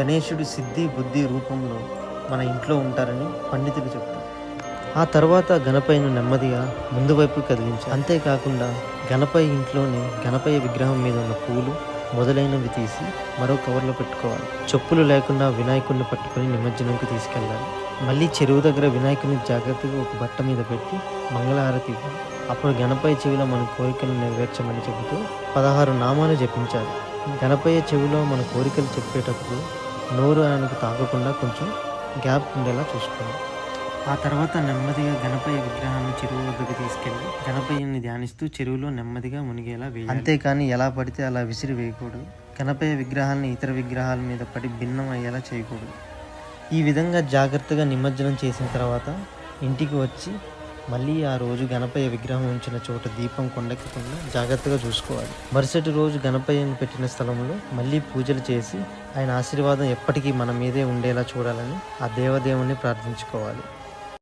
గణేశుడు సిద్ధి బుద్ధి రూపంలో మన ఇంట్లో ఉంటారని పండితులు చెప్తారు. ఆ తర్వాత గణపైను నెమ్మదిగా ముందు వైపు కదిలించారు. అంతేకాకుండా గణపై ఇంట్లోని గణపయ్య విగ్రహం మీద ఉన్న పూలు మొదలైనవి తీసి మరో కవర్లో పెట్టుకోవాలి. చెప్పులు లేకుండా వినాయకుడిని పట్టుకొని నిమజ్జనంకి తీసుకెళ్ళాలి. మళ్ళీ చెరువు దగ్గర వినాయకుని జాగ్రత్తగా ఒక బట్ట మీద పెట్టి మంగళహారతి ఇవ్వాలి. అప్పుడు గణపయ్య చెవిలో మన కోరికలు నెరవేర్చమని చెబుతూ పదహారు నామాలు జపించాలి గణపయ్య చెవిలో మన కోరికలు చెప్పేటప్పుడు నోరు ఆయనకు తాకకుండా కొంచెం గ్యాప్ ఉండేలా చూసుకోవాలి ఆ తర్వాత నెమ్మదిగా గణపయ్య విగ్రహాన్ని చెరువు వద్దకు తీసుకెళ్ళి గణపయ్యని ధ్యానిస్తూ చెరువులో నెమ్మదిగా మునిగేలా వేయాలి. అంతేకాని ఎలా పడితే అలా విసిరి వేయకూడదు. గణపయ్య విగ్రహాన్ని ఇతర విగ్రహాల మీద పడి భిన్నం అయ్యేలా చేయకూడదు. ఈ విధంగా జాగ్రత్తగా నిమజ్జనం చేసిన తర్వాత ఇంటికి వచ్చి మళ్ళీ ఆ రోజు గణపయ్య విగ్రహం ఉంచిన చోట దీపం కొండెక్కకుండా జాగ్రత్తగా చూసుకోవాలి. మరుసటి రోజు గణపయ్యను పెట్టిన స్థలంలో మళ్ళీ పూజలు చేసి ఆయన ఆశీర్వాదం ఎప్పటికీ మన మీదే ఉండేలా చూడాలని ఆ దేవదేవుణ్ణి ప్రార్థించుకోవాలి.